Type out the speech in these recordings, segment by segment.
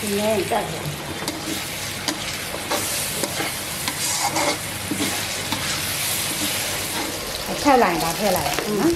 今天干什么？跳篮打跳篮，嗯。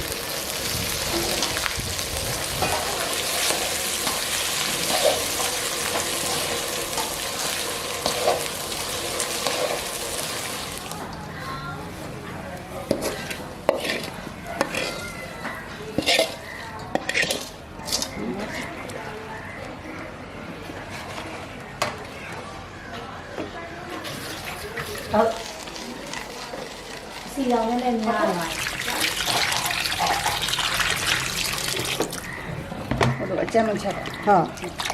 好。 စီလောင်နဲ့လည်းများတယ်ဟိုလိုအကြမ်းမချက်ဟုတ်တ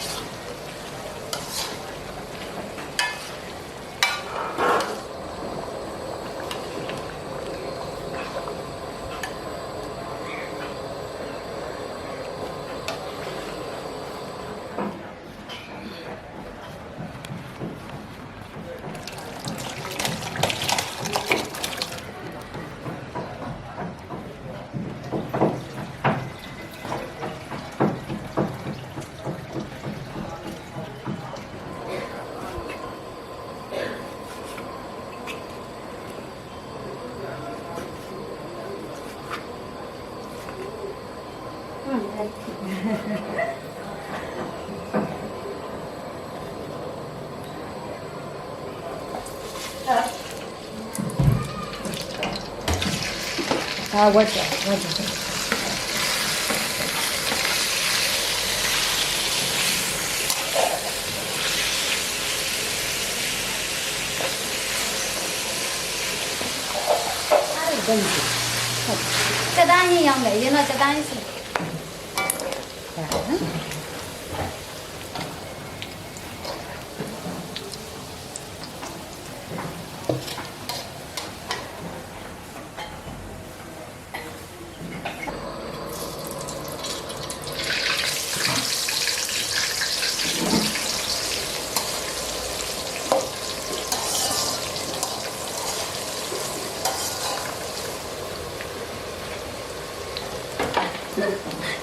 加单也要的一点，那加单一些。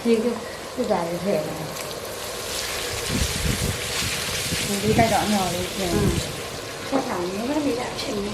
chiên cái cái dài như thế này mình đi tay đỏ nhỏ đi ừ. chắc hẳn nó bị đạo trình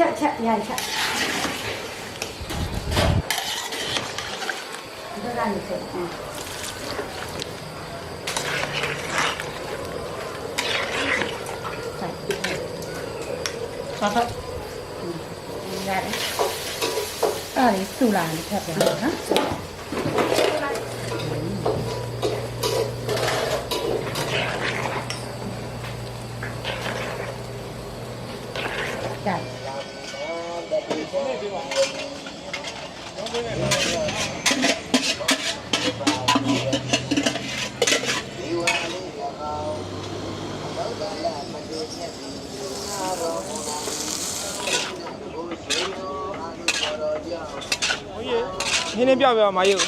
chạy chạy nhảy chạy chúng ta làm được chạy này Papa. Hmm. Ini ada. Ah, itu lah, ini apa? Hah? ဟင်းနေပြပြမယုတ်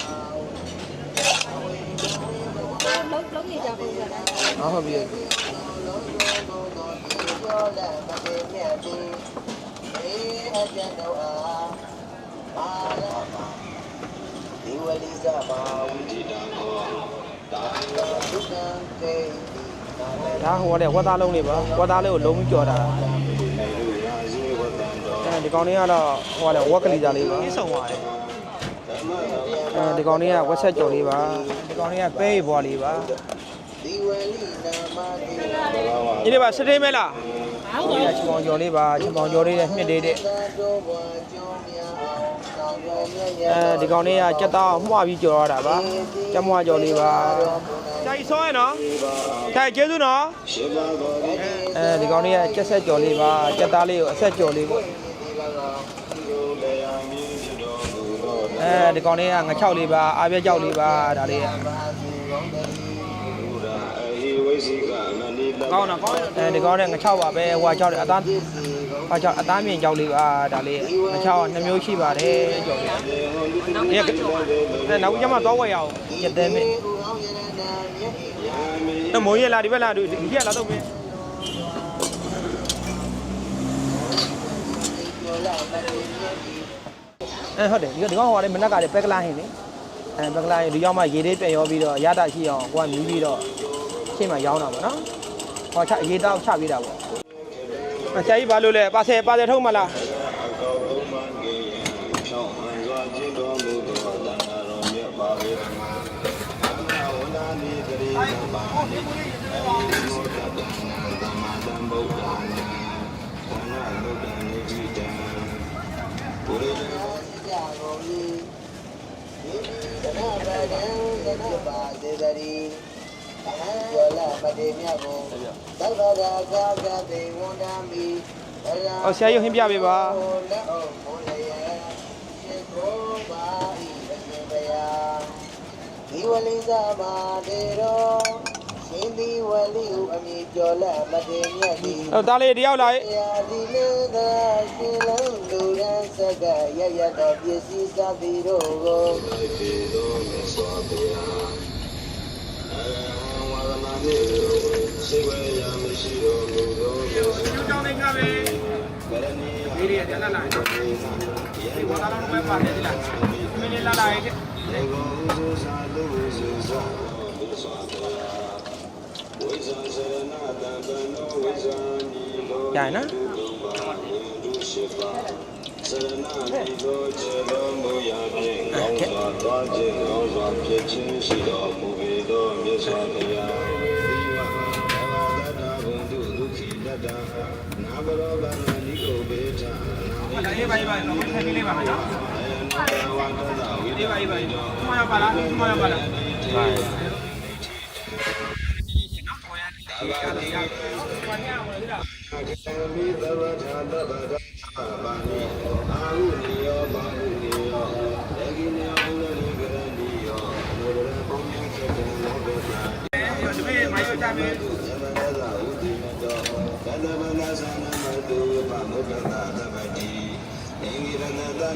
လုံးလုံးနေကြပုံစံလား ဟောဟုတ် ပြီဒီဝလိဇဘာဝိတိတံကောတာရဒုက္ခံကေဒါဟိုကလည်းဝက်သားလုံးလေးပါဝက်သားလေးကိုလုံးပြီးကြော်တာနေရုရာဇေဝတံတောအဲဒီကောင်လေးကတော့ဟိုကလည်းဝက်ကလေးစားလေးပါဆုံးပါတယ်ဓမ္မတော်အဲဒီကောင်လေးကဝက်ဆက်ကြော်လေးပါဒီကောင်လေးကပဲဘွားလေးပါဒီဝလိနာမတိဘဂဝါဒီနေ့ပါစတေးမဲလားဟုတ်ပါဘူးချင်ပေါင်ကြော်လေးပါချင်ပေါင်ကြော်လေးနဲ့မြင့်လေးတဲ့သံတော်ဘွာကျောင်းများ အောင်ဆောင်ရွယ်မြတ်ရအဲဒီကောင်လေးကကြက်သားမှုပြီးကြော်ရတာပါကြက်မွားကြော်လေးပါကြိုက်ဆောရနော်ကြိုက်ကျေးဇူးနော်ရှိပါတော်ဒီအဲဒီကောင်လေးကကြက်ဆက်ကြော်လေးပါကြက်သားလေးကိုအဆက်ကြော်လေးပေါ့ဒီဘဂဝါဒီလိုလေယာမင်းဖြစ်တော်မူသောအဲဒီကောင်လေးကငချောက်လေးပါအားပြကြောက်လေးပါဒါလေးကဘာစီကောင်းတယ်ဘုရားအဟိဝိစိကမဏိတကောင်းတာကောင်းအဲဒီကောင်လေးငချောက်ပါပဲဟိုကကြောက်တယ်အသား ဘာကြောင့်အသားမြင်ကြောက်လေးပါဒါလေးမချောင်းနှစ်မျိုးရှိပါတယ်ကြောက်လေးဒီကအဲနောက်ကျမှသွားဝယ်ရအောင်ရတဲ့မင်းနမိုးရလာဒီဘက်လာဒီဒီကလာတော့မင်းအဲဟုတ်တယ်ဒီကဒီကောင်ဟိုကလည်းမနက်ကလည်းပက်ကလာဟင်းလေအဲပက်ကလာဟင်းဒီရောက်မှရေလေးပြန်ရောပြီးတော့ရတာရှိအောင်ကိုကမြည်ပြီးတော့ရှင်းမှရောင်းတာပေါ့နော်ဟောချရေတောက်ချပေးတာပေါ့အ ဆရာကြီးဘာလို့လဲပါဆယ်ပါဆယ်ထုံးမလားအကောသုံးပါးကေယံဖြောင်းဟန်စွာကျင့်တော်မူသောတဏ္ဍာတော်မြတ်ပါဝေဓမ္မာအမဝန္ဒာနိတရိသမ္မာနိအဟိမောတတံသမ္မာသမ္ဗုဒ္ဓံသနာနုဒ္ဒံနိจิတံဘုရား ဝလမတေမြတ်ကိုသောတာရာကာကတိဝန္ဒာမိအော်ဆရာကြီးဟင်းပြပေးပါလက်အုပ်မွန်လျက်ရှင်ကိုပါဤအရှင်ဘုရားဒီဝလိဇာမာတေရောရှင်ဒီဝလိဟုအမည်ကျော်လက်မတေမြတ်သည်အဲ့ဒါလေးတယောက်လာရေးရာဒီလေသာရှင်လုံးလူရန်စကရရတော်ပစ္စည်းသတိတို့ကိုတေသောမြတ်စွာဘုရားအရဟံဝါဒနာနေစေဝ ရမရှိတော်မူသောမြတ်စွာကြောင်းနေကြ နာဒါရေးပါရေးပါတော့ထိုင်လေးပါမယ်နော်ဝန္တသာဝိဒီပါရေးပါတော့မရပါလားမရပါလားသံမိသဝထာတဗ္ဗဒဘာနိအာဟုနိယောဘာဟုနိယောဒေဂိနိယောဘုရဏိကရဏိယောမေရပုညံစေတံလောကသာဒီမေမိုင်းချမ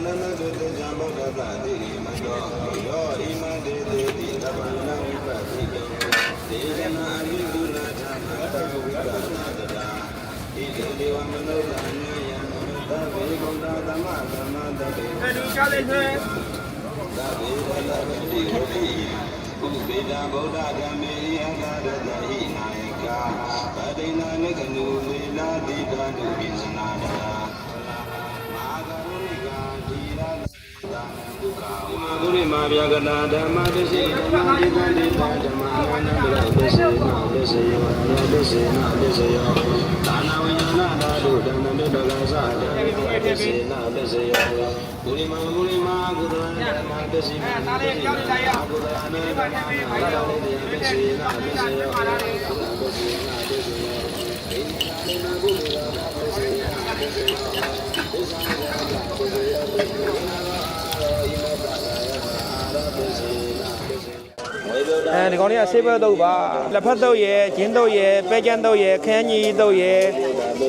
နမတုတေဇံဗုဒ္ဓသာတိမတောယောဣမတေတေတိသဗ္ဗနဝိပတိကေဒေဇနာအမိကုလဓမ္မတဝိပနာတရာဣတိဒေဝမနုဿာညယံသဗ္ဗေကုဏသမသမတတေအဒုကလေသေသဗ္ဗေဝလဝတိဝတိကုသေတံဗုဒ္ဓဓမ္မေယံသာရတဟိနာယကာပတိနာနိကနုဝေလာတိတာတုပိစနာတရာ ကရုဏိကာတိရသာနဒုက္ခဝါဂုရိမာဗျာကတာဓမ္မတရှိဓမ္မတိတံတိတံဓမ္မနာနတရပစ္စေနာပစ္စေယောနာပစ္စေနာပစ္စေယောသာနာဝိညာဏဓာတုဓမ္မနတကသဓမ္မပစ္စေနာပစ္စေယောဂုရိမာဂုရိမာကုသလဓမ္မတရှိနာပစ္စေနာကုသလနာဓမ္မနာပစ္စေနာပစ္စေယောပစ္စေနာပစ္စေယော အဲဒီကောင်လေးကဆေးဘက်တုပ်ပါလက်ဖက်တုပ်ရယ်ဂျင်းတုပ်ရယ်ပဲကြမ်းတုပ်ရယ်ခန်းကြီးတုပ်ရယ်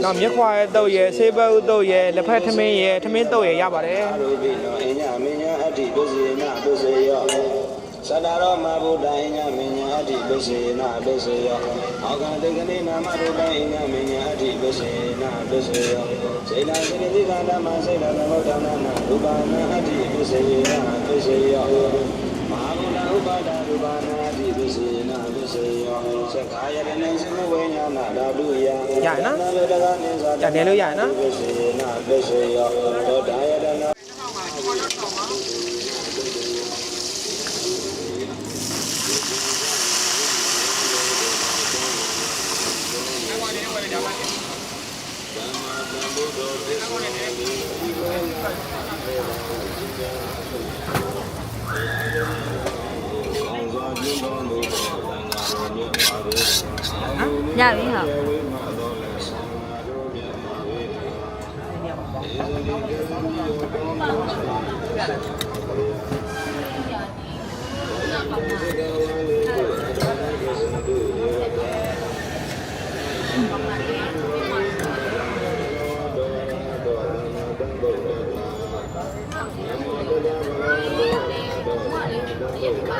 နောက်မြက်ခွာရဲ့တုပ်ရယ်ဆေးဘက်တုပ်ရယ်လက်ဖက်ထမင်းရယ်ထမင်းတုပ်ရယ်ရပါတယ်အာရုပိနောအညမညာအတ္တိပစ္စေနပစ္စေယောသတ္တရောမဗုဒ္ဓအညမညာအတ္တိပစ္စေနပစ္စေယောအောကံတေကနေနာမရူပအညမညာအတ္တိပစ္စေနပစ္စေယောစေနာစေတိကဓမ္မစေနာသမုဒ္ဒနာနာရူပနာအတ္တိပစ္စေနပစ္စေယောမဟာဗုဒ္ဓဥပါဒရူပနာအတ္တိပစ္စေနပစ္စေယောသက္ကာယ ရဏိစမဝိညာဏဓာတုယရနော်နာလတကနေသာကြတယ်လို့ရနော်ပစ္စေန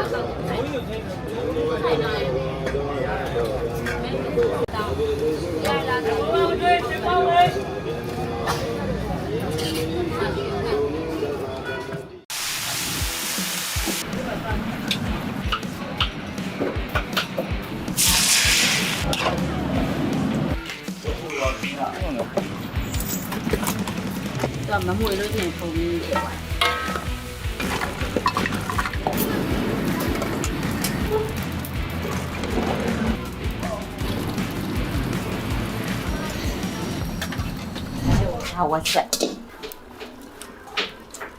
감사합니다. our set.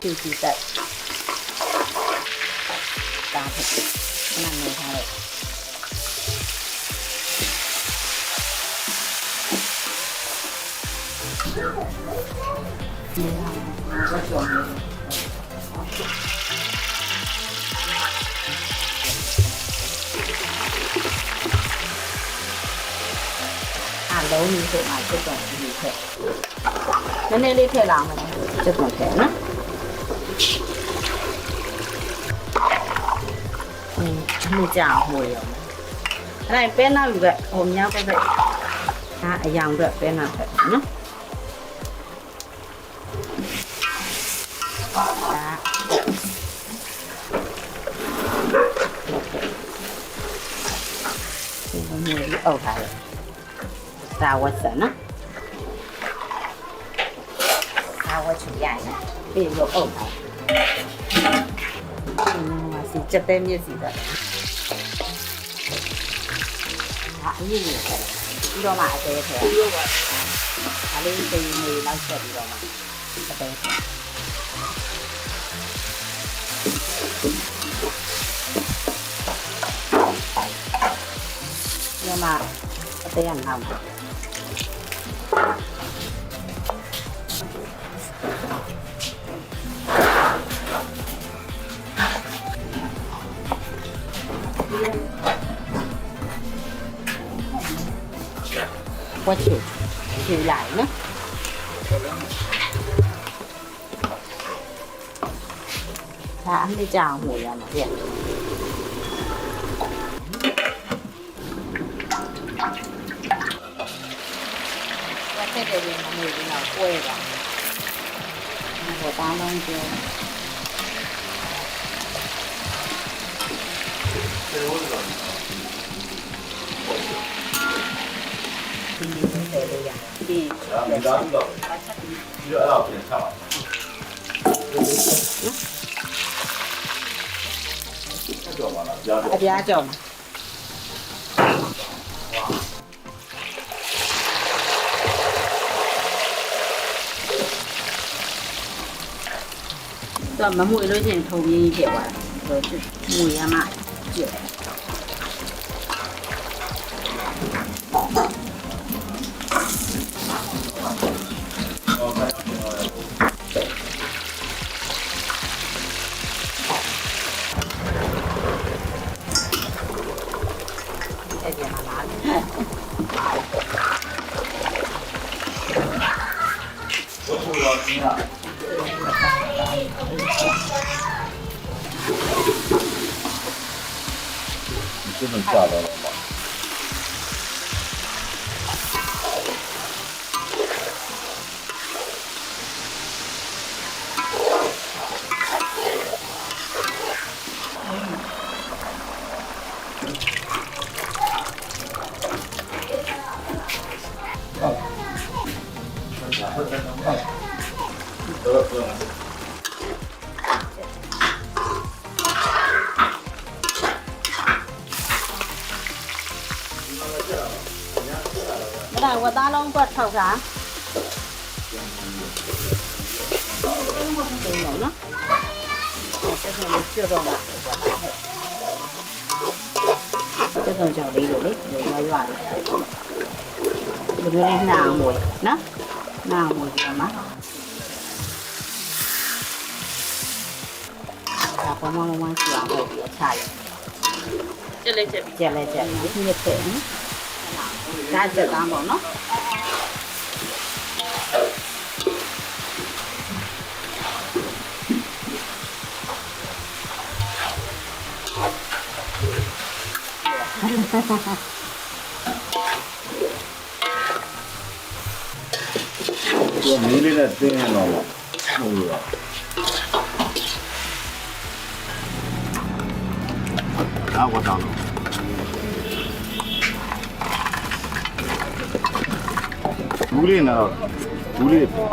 This is that. ตาเผ็ดนั่นเลยค่ะนี่ค่ะก็ชมอ่านแล้วมีเศษหมายก็ต้องมีค่ะ နည်းနည်းလေးထည့်လာအောင်ကျွတ်တော်ထည့်နော်အင်းအမှုကြအောင်ဟိုရောအဲ့ဒါပဲနာလူကဟိုမြောက်ပဲပဲဒါအယောင်တော့ပဲနာဖက်နော်ဒါဒီလိုမျိုးအောက်ထားတယ်စာဝတ်စနော် ပြီးတော့အုပ်ပါဒီမှာစီချက်တဲ့မြစ်စီတော့ဟာအရင်ကြီးတယ်ပြီးတော့မှအသေးထဲပြီးတော့ပါဒါလေးတေးနေလောက်ဆက်ပြီးတော့မှအသေးထဲညမအသေးရအောင်ပါ qua chiều chiều lại nữa ta ăn đi chào mùi là nó đẹp qua thế để mình mà người nào quê cả của tao Thank you. 阿姐叫嘛？阿姐叫嘛？咱们屋里头的头一天过来，就是屋里啊嘛。真的假的 မလားဝသားလုံးကွက်ထောက်တာတင်းတော့နော်ဆက်ဆက်လေးကျွတ်တော့တာကျွတ်တော့ကြောက်လေးလို့လေရွာရွာလေးဒီလိုလေးနှာမွေနော်နှာမွေဒီမှာဒါပေါ်မလုံးဝစီအောင်ပို့ပြီးအချရကျက်လိုက်ချက်ပြီးကျက်လဲကျက်ဒီနေ့ထည့်နော်ဒါကျက်သားပေါ့နော်သူမီးလေးနဲ့ Dad the bamboo, no? Mile God? ဘူးလေးနော်ဘူးလေး။ဟော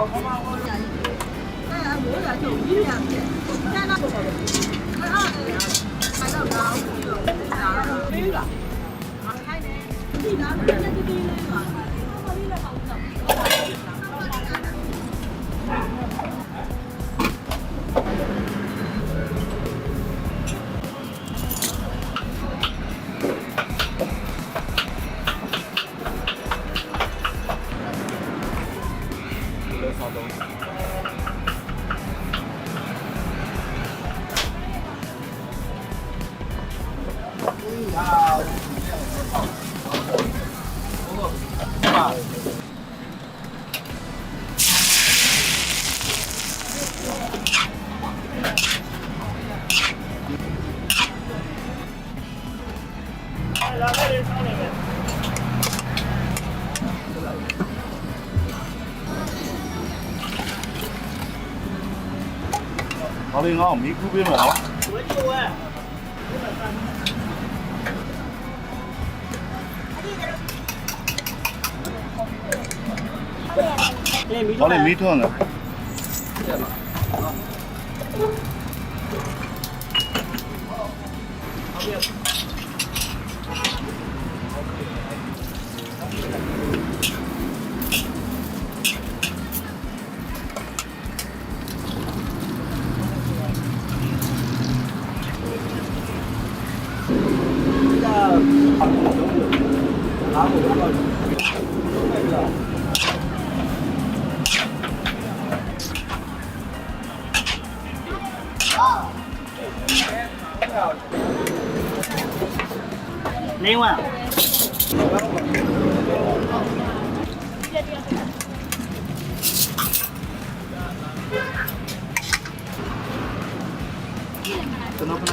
생각 미국 배면 와. 원래 미터 는.